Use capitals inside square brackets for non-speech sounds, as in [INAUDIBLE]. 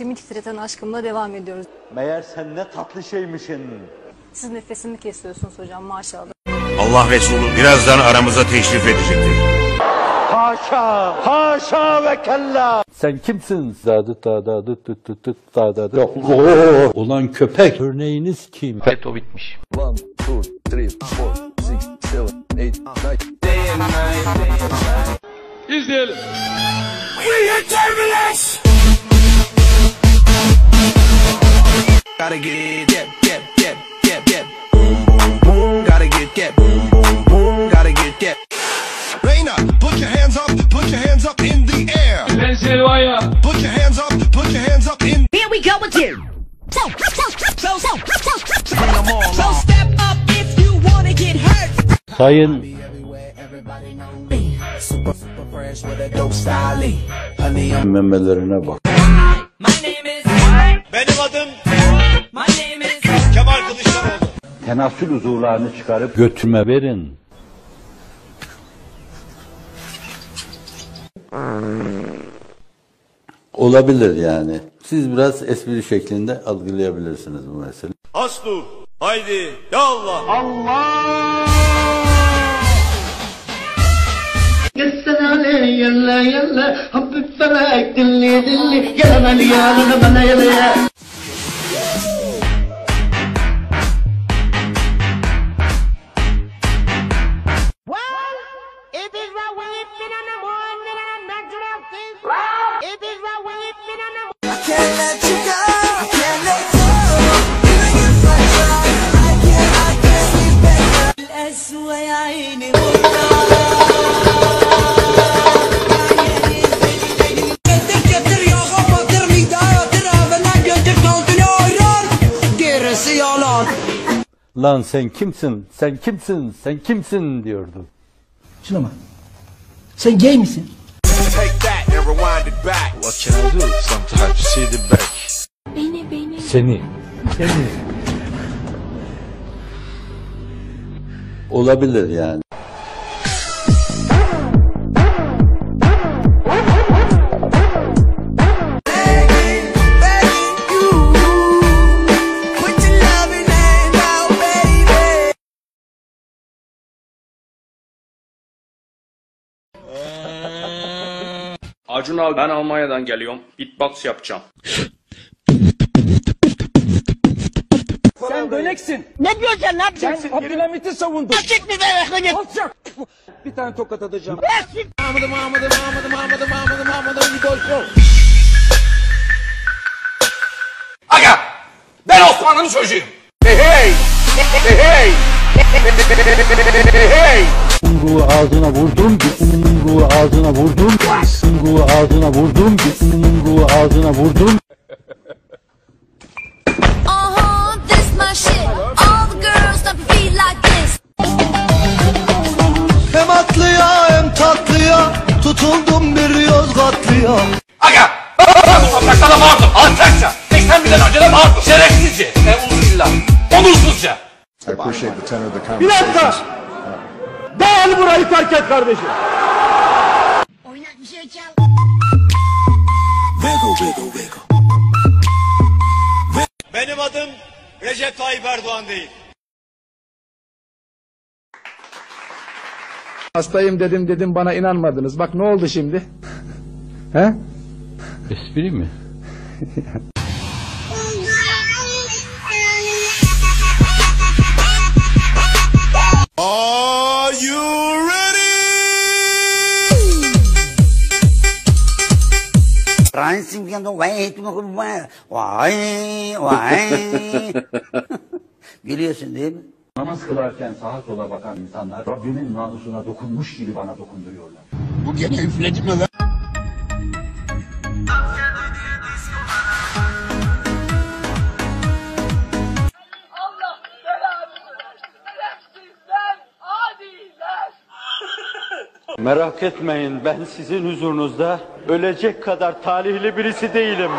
İçimi titreten aşkımla devam ediyoruz. Meğer sen ne tatlı şeymişsin. Siz nefesimi kesiyorsunuz hocam maşallah. Allah Resulü birazdan aramıza teşrif edecektir. Haşa, haşa ve kella. Sen kimsin? Zadı tada dıt dıt dıt dıt tada dıt. Oo! Ulan köpek. Örneğiniz kim? FETÖ bitmiş. One, two, three, four, six, seven, eight, nine. Gotta get that, that, that, that, that. Boom, boom, boom. Gotta get that. Boom, boom, boom. Gotta get that. Raina, put your hands up, put your hands up in the air. Put your hands up, put your hands up in Here we go again. So, so, so, so, so, so, so step up if you wanna get hurt. Sayın Super, super fresh with a dope style. Honey, I'm memelerine bak. My name. Benim adım My name is. Kemal Kılıçdaroğlu. Tenasül uzuvlarını çıkarıp götüme verin. Olabilir yani. Siz biraz espri şeklinde algılayabilirsiniz bu mesele. Aslu. Haydi. Ya Allah. Woo! Lan sen kimsin? Sen kimsin? Sen kimsin diyordu. Şuna bak. Sen gay misin? Take that and rewind it back. What can I do? Sometimes you see the back. Seni. Seni. Olabilir yani. Acun abi ben Almanya'dan geliyorum. Beatbox yapacağım. Sen döneksin. Ne diyorsun sen ne yapacaksın? Sen Abdülhamit'i savundun. Çık bir bebek git. Alçak. Bir tane tokat atacağım. Aga. Ben Osmanlı'nın çocuğuyum. Hey hey. Hey hey. Hey hey. Yumruğu ağzına vurdum, yumruğu ağzına vurdum, yumruğu ağzına vurdum, yumruğu ağzına vurdum. Uh-huh, this my shit. All the girls that feel like this. Hem atlıya hem tatlıya tutuldum bir Yozgatlıya. Aga. Ben bu topraklarda vardım. Alçakça. 80 binden önce de vardım. Şerefsizce. Euzubillah. Onursuzca. I appreciate the tenor of the Bir dakika. Değerli burayı terk et kardeşim. Oynak bir şey çal. Benim adım Recep Tayyip Erdoğan değil. Hastayım dedim dedim bana inanmadınız. Bak ne oldu şimdi? [LAUGHS] He? Espri mi? [LAUGHS] Biliyorsun [LAUGHS] değil mi? Namaz kılarken sağa sola bakan insanlar Rabbimin namusuna dokunmuş gibi bana dokunduruyorlar. Bu gene üfledi mi lan? Merak etmeyin ben sizin huzurunuzda ölecek kadar talihli birisi değilim.